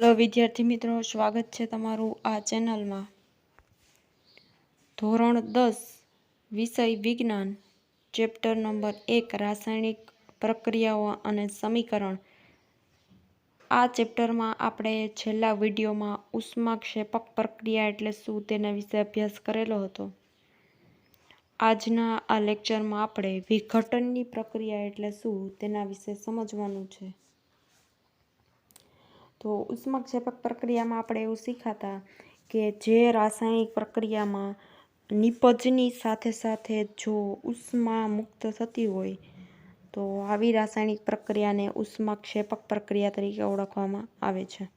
Hello વિદ્યાર્થી મિત્રો, સ્વાગત છે તમારું આ ચેનલમાં. ધોરણ દસ, વિષય વિજ્ઞાન, ચેપ્ટર નંબર એક, રાસાયણિક પ્રક્રિયાઓ અને સમીકરણ. આ ચેપ્ટરમાં આપણે છેલ્લા વિડીયોમાં ઉષ્માક્ષેપક પ્રક્રિયા એટલે શું તેના વિશે અભ્યાસ કરેલો હતો. આજના આ લેક્ચરમાં આપણે વિઘટનની પ્રક્રિયા એટલે શું તેના વિશે સમજવાનું છે. તો ઉષ્માક્ષેપક પ્રક્રિયામાં આપણે એવું શીખાતા કે જે રાસાયણિક પ્રક્રિયામાં નિપજની સાથે સાથે જો ઉષ્મા મુક્ત થતી હોય, તો આવી રાસાયણિક પ્રક્રિયાને ઉષ્માક્ષેપક પ્રક્રિયા તરીકે ઓળખવામાં આવે છે.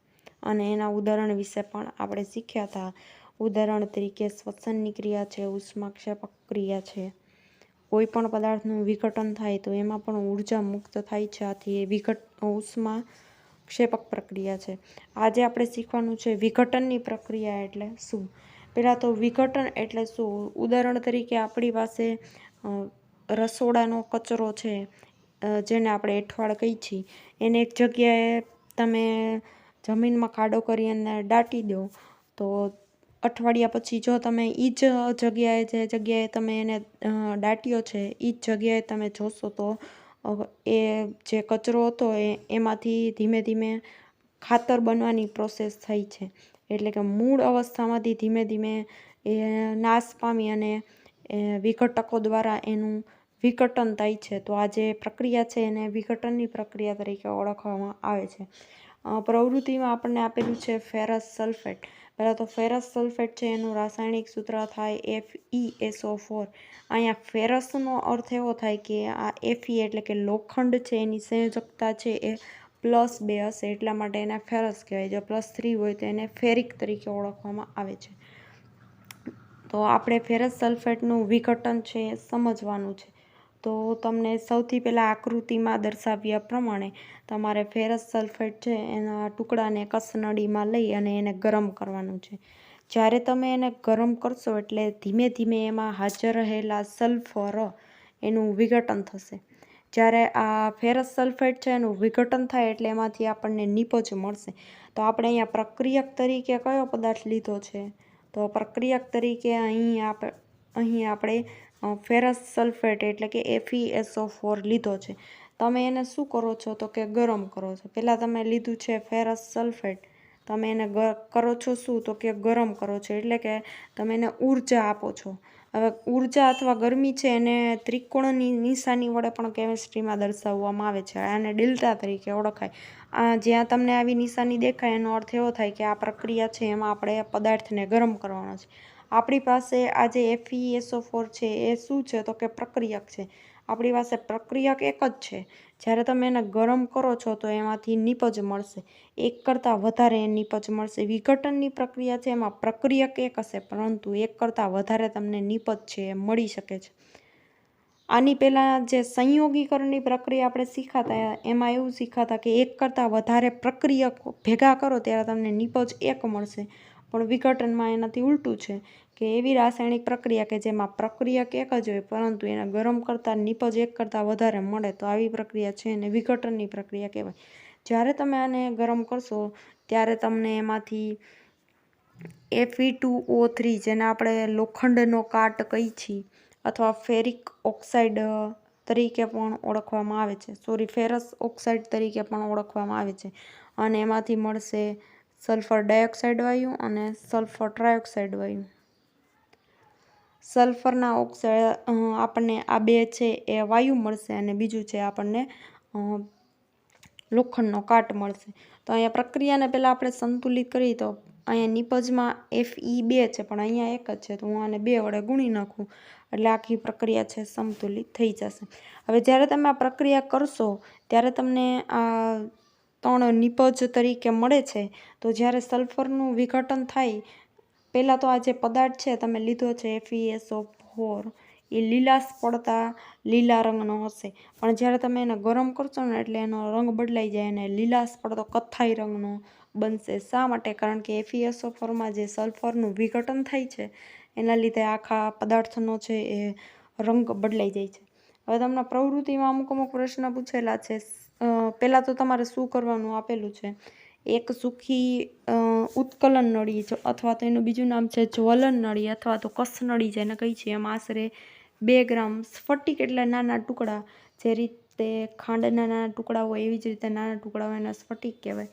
અને એના ઉદાહરણ વિશે પણ આપણે શીખ્યા હતા ઉદાહરણ તરીકે શ્વસનની ક્રિયા છે ઉષ્માક્ષેપક ક્રિયા છે. કોઈ પણ પદાર્થનું વિઘટન થાય તો એમાં પણ ઊર્જા મુક્ત થાય છે, આથી એ વિઘટ, ઉષ્મા ક્ષેપક પ્રક્રિયા છે. આજે આપણે શીખવાનું છે વિઘટનની પ્રક્રિયા એટલે શું? પહેલાં તો વિઘટન એટલે શું? ઉદાહરણ તરીકે આપણી પાસે રસોડાનો કચરો છે જેને આપણે એઠવાડ કહી છીએ. એને એક જગ્યાએ તમે જમીનમાં ખાડો કરી અને દાટી દો. તો અઠવાડિયા પછી જો તમે એ જ જગ્યાએ, જે જગ્યાએ તમે એને દાટ્યો છે એ જ જગ્યાએ તમે જોશો તો એ જે કચરો હતો એ, એમાંથી ધીમે ધીમે ખાતર બનવાની પ્રોસેસ થઈ છે. એટલે કે મૂળ અવસ્થામાંથી ધીમે ધીમે એ નાશ પામી અને વિઘટકો દ્વારા એનું વિઘટન થાય છે. તો આ જે પ્રક્રિયા છે એને વિઘટનની પ્રક્રિયા તરીકે ઓળખવામાં આવે છે. પ્રવૃત્તિમાં આપણને આપેલું છે ફેરસ સલ્ફેટ પહેલાં તો ફેરસ સલ્ફેટ છે, એનું રાસાયણિક સૂત્ર થાય એફ ઈ એસઓ ફોર અહીંયા ફેરસનો અર્થ એવો થાય કે આ એફઈ એટલે કે લોખંડ છે, એની સંયોજકતા છે, એ પ્લસ બે હશે, એટલા માટે એને ફેરસ કહેવાય. જો પ્લસ થ્રી હોય તો એને ફેરિક તરીકે ઓળખવામાં આવે છે. તો આપણે ફેરસ સલ્ફેટનું વિઘટન છે એ સમજવાનું છે. તો તમને સૌથી પહેલાં આકૃતિમાં દર્શાવ્યા પ્રમાણે તમારે ફેરસ સલ્ફેટ છે એના ટુકડાને કસનળીમાં લઈ અને એને ગરમ કરવાનું છે. જ્યારે તમે એને ગરમ કરશો એટલે ધીમે ધીમે એમાં હાજર રહેલા સલ્ફર એનું વિઘટન થશે. જ્યારે આ ફેરસ સલ્ફેટ છે એનું વિઘટન થાય એટલે એમાંથી આપણને નિપજ મળશે. તો આપણે અહીંયા પ્રક્રિયક તરીકે કયો પદાર્થ લીધો છે? તો પ્રક્રિયક તરીકે અહીં આપ અહીં આપણે ફેરસ સલ્ફેટ એટલે કે એફઈએસઓ ફોર લીધો છે. તમે એને શું કરો છો તો કે ગરમ કરો છો? પહેલાં તમે લીધું છે ફેરસ સલ્ફેટ તમે એને કરો છો શું તો કે ગરમ કરો છો? એટલે કે તમે એને ઊર્જા આપો છો. હવે ઊર્જા અથવા ગરમી છે એને ત્રિકોણની નિશાની વડે પણ કેમિસ્ટ્રીમાં દર્શાવવામાં આવે છે. આને ડેલ્ટા તરીકે ઓળખાય. આ જ્યાં તમને આવી નિશાની દેખાય એનો અર્થ એવો થાય કે આ પ્રક્રિયા છે એમાં આપણે પદાર્થને ગરમ કરવાનો છે. આપણી પાસે આ જે એફઈએસઓ ફોર છે, એ શું છે? તો કે પ્રક્રિયક છે. આપણી પાસે પ્રક્રિયક એક જ છે. જ્યારે તમે એને ગરમ કરો છો, તો એમાંથી નિપજ મળશે. એક કરતાં વધારે નિપજ મળશે. વિઘટનની પ્રક્રિયા છે, એમાં પ્રક્રિયક એક હશે, પરંતુ એક કરતાં વધારે તમને નિપજ છે, એ મળી શકે છે. આની પહેલાં જે સંયોગીકરણની પ્રક્રિયા આપણે શીખાતા, એમાં એવું શીખાતા કે એક કરતાં વધારે પ્રક્રિયક ભેગા કરો, ત્યારે તમને નિપજ એક મળશે. પણ વિઘટનમાં એનાથી ઉલટું છે કે એવી રાસાયણિક પ્રક્રિયા કે જેમાં પ્રક્રિયક એક જ હોય, પરંતુ એને ગરમ કરતાં નિપજ એક કરતાં વધારે મળે, તો આવી પ્રક્રિયા છે એને વિઘટનની પ્રક્રિયા કહેવાય. જ્યારે તમે આને ગરમ કરશો, ત્યારે તમને એમાંથી એફી ટુ ઓ થ્રી જેને આપણે લોખંડનો કાટ કહી છીએ અથવા ફેરિક ઓક્સાઇડ તરીકે પણ ઓળખવામાં આવે છે. સોરી, ફેરસ ઓક્સાઇડ તરીકે પણ ઓળખવામાં આવે છે. અને એમાંથી મળશે સલ્ફર ડાયોક્સાઇડ વાયુ અને સલ્ફર ટ્રાયોક્સાઇડ વાયુ. સલ્ફરના ઓક્સાઇડ આપણને આ બે છે એ વાયુ મળશે અને બીજું છે આપણને લોખંડનો કાટ મળશે. તો અહીંયા પ્રક્રિયાને પહેલાં આપણે સંતુલિત કરીએ તો અહીંયા નિપજમાં એફ ઈ બે છે, પણ અહીંયા એક જ છે, તો હું આને બે વડે ગુણી નાખું. એટલે આખી પ્રક્રિયા છે સંતુલિત થઈ જશે. હવે જ્યારે તમે આ પ્રક્રિયા કરશો, ત્યારે તમને આ ત્રણ નિપજ તરીકે મળે છે. તો જ્યારે સલ્ફરનું વિઘટન થાય, પહેલાં તો આ જે પદાર્થ છે તમે લીધો છે એફઈએસઓ ફોર એ લીલાશ પડતા લીલા રંગનો હશે. પણ જ્યારે તમે એને ગરમ કરશો ને એટલે એનો રંગ બદલાઈ જાય અને લીલાશ પડતો કથ્થાઈ રંગનો બનશે. શા માટે? કારણ કે એફઈએસઓ ફોરમાં જે સલ્ફરનું વિઘટન થાય છે, એના લીધે આખા પદાર્થનો છે એ રંગ બદલાઈ જાય છે. હવે તમને પ્રવૃત્તિમાં અમુક અમુક પ્રશ્ન પૂછેલા છે પહેલાં તો તમારે શું કરવાનું આપેલું છે? એક સૂકી ઉત્કલન નળી છે અથવા તો એનું બીજું નામ છે જ્વલન નળી, અથવા તો કસનળી જેને કહી છે એમાં આશરે બે ગ્રામ સ્ફટિક એટલે નાના ટુકડા, જે રીતે ખાંડના નાના ટુકડા હોય એવી જ રીતે નાના ટુકડા હોય એના સ્ફટિક કહેવાય.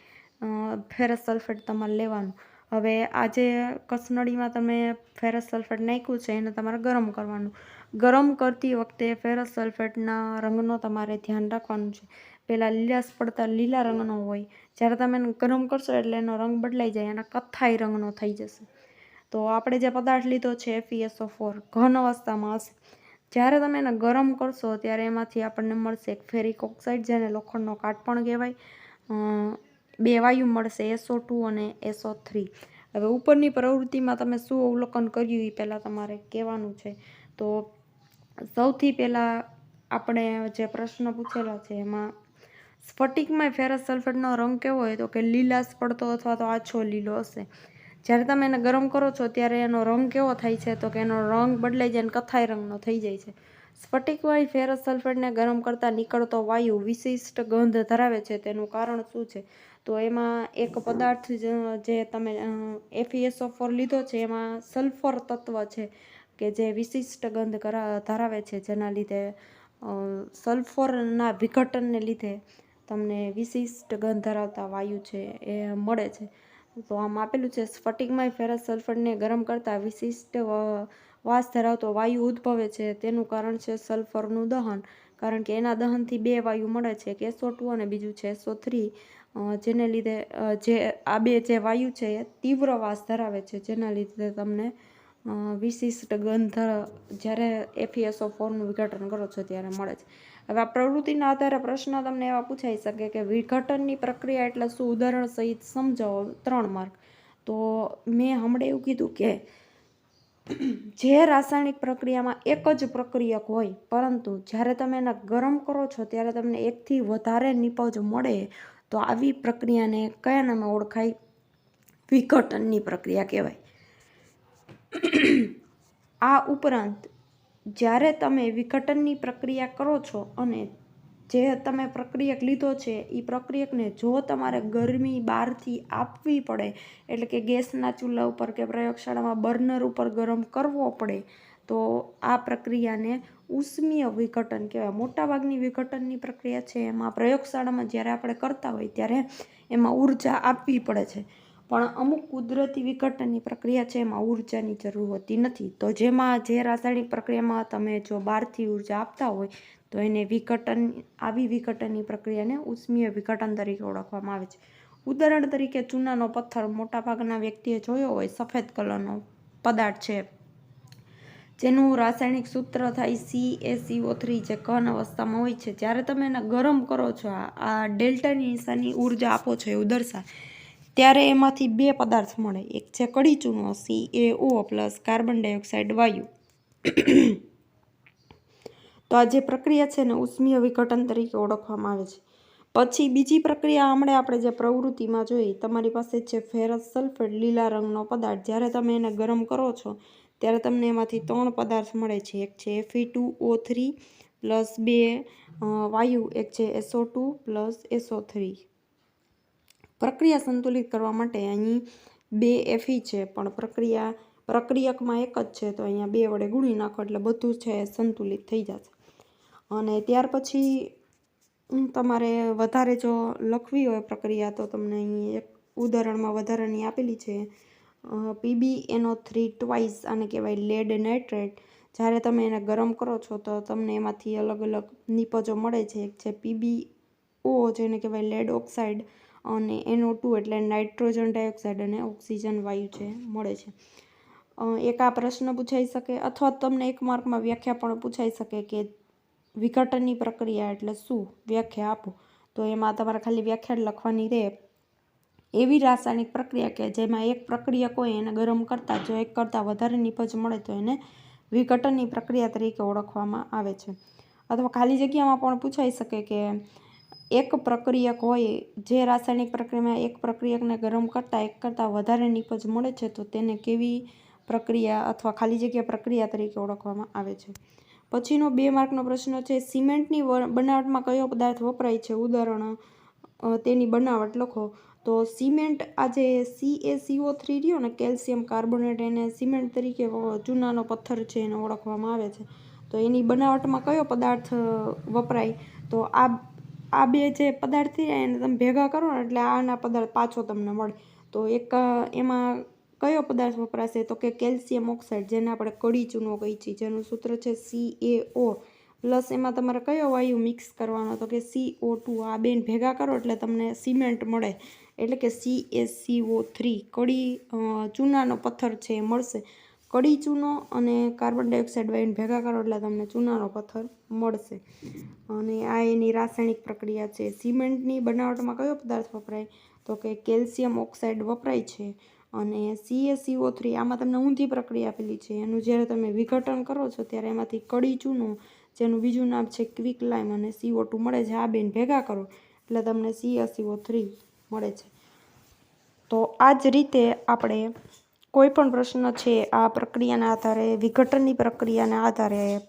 ફેરસ સલ્ફેટ તમારે લેવાનું. હવે આ જે કસનળીમાં તમે ફેરસ સલ્ફેટ નાખ્યું છે એને તમારે ગરમ કરવાનું. ગરમ કરતી વખતે ફેરસ સલ્ફેટના રંગનો તમારે ધ્યાન રાખવાનું છે. પહેલાં લીલાશ પડતા લીલા રંગનો હોય. જ્યારે તમે એને ગરમ કરશો એટલે એનો રંગ બદલાઈ જાય અને કથ્થાઈ રંગનો થઈ જશે. તો આપણે જે પદાર્થ લીધો છે એફીએસઓ ફોર ઘન અવસ્થામાં હશે. જ્યારે તમે એને ગરમ કરશો, ત્યારે એમાંથી આપણને મળશે એક ફેરિક ઓક્સાઇડ જેને લોખંડનો કાટ પણ કહેવાય. બે વાયુ મળશે એસો ટુ અને એસો થ્રી હવે ઉપરની પ્રવૃત્તિમાં તમે શું અવલોકન કર્યું એ પહેલાં તમારે કહેવાનું છે. તો સૌથી પહેલાં આપણે જે પ્રશ્ન પૂછેલા છે, એમાં સ્ફટિકમાં ફેરસ સલ્ફેટનો રંગ કેવો હોય તો કે લીલાશ પડતો અથવા તો આછો લીલો હશે. જ્યારે તમે એને ગરમ કરો છો ત્યારે એનો રંગ કેવો થાય છે તો કે એનો રંગ બદલાઈ જાય અને કથ્થાઈ રંગનો થઈ જાય છે. સ્ફટિકવાળી ફેરસ સલ્ફેટને ગરમ કરતાં નીકળતો વાયુ વિશિષ્ટ ગંધ ધરાવે છે. તેનું કારણ શું છે? તો એમાં એક પદાર્થ જે તમે એફઈએસઓ ફોર લીધો છે, એમાં સલ્ફર તત્વ છે કે જે વિશિષ્ટ ગંધ ધરાવે છે. જેના લીધે સલ્ફરના વિઘટનને લીધે તમને વિશિષ્ટ ગંધ ધરાવતા વાયુ છે, એ મળે છે. તો આમ આપેલું છે સ્ફટિકમાં ફેરસ સલ્ફરને ગરમ કરતાં વિશિષ્ટ વાસ ધરાવતો વાયુ ઉદ્ભવે છે. તેનું કારણ છે સલ્ફરનું દહન. કારણ કે એના દહનથી બે વાયુ મળે છે એક એસો ટુ અને બીજું છે એસો થ્રી જેને લીધે જે, આ બે જે વાયુ છે, એ તીવ્ર વાસ ધરાવે છે. જેના લીધે તમને વિશિષ્ટ ગંધ, જ્યારે એફીએસઓ ફોરનું વિઘટન કરો છો ત્યારે મળે છે. હવે આ પ્રવૃત્તિના આધારે પ્રશ્ન તમને એવા પૂછાઈ શકે કે વિઘટનની પ્રક્રિયા એટલે શું? ઉદાહરણ સહિત સમજાવો ત્રણ માર્ક. તો મેં હમણાં એવું કીધું કે જે રાસાયણિક પ્રક્રિયામાં એક જ પ્રક્રિયક હોય, પરંતુ જ્યારે તમે એને ગરમ કરો છો, ત્યારે તમને એકથી વધારે નિપજ મળે, તો આવી પ્રક્રિયાને કયા નામે ઓળખાય? વિઘટનની પ્રક્રિયા કહેવાય. આ ઉપરાંત જ્યારે તમે વિઘટનની પ્રક્રિયા કરો છો અને જે તમે પ્રક્રિયક લીધો છે એ પ્રક્રિયકને જો તમારે ગરમી બહારથી આપવી પડે, એટલે કે ગેસના ચૂલા ઉપર કે પ્રયોગશાળામાં બર્નર ઉપર ગરમ કરવો પડે, તો આ પ્રક્રિયાને ઉષ્મીય વિઘટન કહેવાય. મોટાભાગની વિઘટનની પ્રક્રિયા છે, એમાં પ્રયોગશાળામાં જ્યારે આપણે કરતા હોય, ત્યારે એમાં ઊર્જા આપવી પડે છે. પણ અમુક કુદરતી વિઘટનની પ્રક્રિયા છે એમાં ઉર્જાની જરૂર હોતી નથી. તો જેમાં જે રાસાયણિક પ્રક્રિયામાં તમે જો બહારથી ઊર્જા આપતા હોય, તો એને વિઘટન, આવી વિઘટનની પ્રક્રિયાને ઉષ્મીય વિઘટન તરીકે ઓળખવામાં આવે છે. ઉદાહરણ તરીકે ચૂનાનો પથ્થર મોટાભાગના વ્યક્તિએ જોયો હોય, સફેદ કલરનો પદાર્થ છે. જેનું રાસાયણિક સૂત્ર થાય સી એ સીઓ થ્રી જે ઘન અવસ્થામાં હોય છે. જ્યારે તમે એને ગરમ કરો છો, આ ડેલ્ટાની નિશાની ઊર્જા આપો છો એવું દર્શાવે. ત્યારે એમાંથી બે પદાર્થ મળે. એક છે કડી ચૂનો C A O plus carbon dioxide વાયુ. તો આ જે પ્રક્રિયા છે ને, ઉષ્મીય વિઘટન તરીકે ઓળખવામાં આવે છે. પછી બીજી પ્રક્રિયા હમણાં આપણે જે પ્રવૃત્તિમાં જોઈ તમારી પાસે છે ફેરસ સલ્ફેટ લીલા રંગનો પદાર્થ, જ્યારે તમે એને ગરમ કરો છો, ત્યારે તમને એમાંથી ત્રણ પદાર્થ મળે છે. એક છે એફી ટુ ઓ થ્રી પ્લસ બે વાયુ. એક છે S O two plus S O three પ્રક્રિયા સંતુલિત કરવા માટે અહીં બે એફી છે, પણ પ્રક્રિયા, પ્રક્રિયકમાં એક જ છે, તો અહીંયા બે વડે ગુણી નાખો એટલે બધું છે સંતુલિત થઈ જશે. અને ત્યાર પછી તમારે વધારે જો લખવી હોય પ્રક્રિયા, તો તમને અહીં એક ઉદાહરણમાં વધારાની આપેલી છે. પીબી એનો થ્રી ટ્વાઇસ આને કહેવાય લેડ નાઇટ્રેટ જ્યારે તમે એને ગરમ કરો છો, તો તમને એમાંથી અલગ અલગ નિપજો મળે છે. એક છે પીબી ઓ જેને કહેવાય લેડ ઓક્સાઇડ અને એનો ટુ એટલે નાઇટ્રોજન ડાયોક્સાઇડ અને ઓક્સિજન વાયુ છે મળે છે. એક આ પ્રશ્ન પૂછાઈ શકે અથવા તમને એક માર્કમાં વ્યાખ્યા પણ પૂછાઈ શકે કે વિઘટનની પ્રક્રિયા એટલે શું? વ્યાખ્યા આપો. તો એમાં તમારે ખાલી વ્યાખ્યા લખવાની રહે. એવી રાસાયણિક પ્રક્રિયા કે જેમાં એક પ્રક્રિયક હોય એને ગરમ કરતાં, જો એક કરતાં વધારે નિપજ મળે તો એને વિઘટનની પ્રક્રિયા તરીકે ઓળખવામાં આવે છે. અથવા ખાલી જગ્યામાં પણ પૂછાઈ શકે કે એક પ્રક્રિયક હોય, જે રાસાયણિક પ્રક્રિયામાં એક પ્રક્રિયકને ગરમ કરતાં, એક કરતાં વધારે નિપજ મળે છે, તો તેને કેવી પ્રક્રિયા અથવા ખાલી જગ્યા પ્રક્રિયા તરીકે ઓળખવામાં આવે છે? પછીનો બે માર્કનો પ્રશ્ન છે, સિમેન્ટની બનાવટમાં કયો પદાર્થ વપરાય છે? ઉદાહરણ તેની બનાવટ લખો. તો સિમેન્ટ આજે સી એ સીઓ થ્રી રહ્યો ને, કેલ્શિયમ કાર્બોનેટ એને સિમેન્ટ તરીકે ચૂનાનો પથ્થર છે એને ઓળખવામાં આવે છે. તો એની બનાવટમાં કયો પદાર્થ વપરાય? તો આ આ બે જે પદાર્થ થયા એને તમે ભેગા કરો ને એટલે આના પદાર્થ પાછો તમને મળે. તો એક એમાં કયો પદાર્થ વપરાશે? તો કે કેલ્શિયમ ઓક્સાઇડ, જેને આપણે કડી ચૂનો કહીએ છીએ, જેનું સૂત્ર છે સી એ ઓ પ્લસ એમાં તમારે કયો વાયુ મિક્સ કરવાનો? તો કે સી ઓ ટુ આ બેન ભેગા કરો એટલે તમને સિમેન્ટ મળે. એટલે કે C A C O three કડી ચૂનાનો પથ્થર છે એ મળશે. કડી ચૂનો અને કાર્બન ડાયોક્સાઇડ વાયુને ભેગા કરો એટલે તમને ચૂનાનો પથ્થર મળશે. અને આ એની રાસાયણિક પ્રક્રિયા છે. સિમેન્ટની બનાવટમાં કયો પદાર્થ વપરાય? તો કે કેલ્શિયમ ઓક્સાઇડ વપરાય છે અને સીએસીઓ થ્રી આમાં તમને ઊંધી પ્રક્રિયા આપેલી છે. એનું જ્યારે તમે વિઘટન કરો છો ત્યારે એમાંથી કડી ચૂનો, જેનું બીજું નામ છે ક્વિક લાઇમ અને સીઓ ટુ મળે છે. આ બેન ભેગા કરો એટલે તમને સીએસીઓ થ્રી મળે છે. તો આ જ રીતે આપણે કોઈ પણ પ્રશ્ન છે, આ પ્રક્રિયાના આધારે, વિઘટનની પ્રક્રિયાના આધારે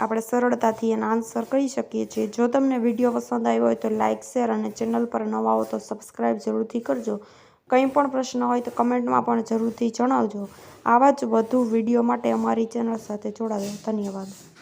આપણે સરળતાથી એના આન્સર કરી શકીએ છીએ. જો તમને વીડિયો પસંદ આવ્યો હોય તો લાઇક શેર અને ચેનલ પર નવા હો તો સબસ્ક્રાઈબ જરૂરથી કરજો. કંઈ પણ પ્રશ્ન હોય તો કમેન્ટમાં પણ જરૂરથી જણાવજો. આવા જ વધુ વીડિયો માટે અમારી ચેનલ સાથે જોડાજો. ધન્યવાદ.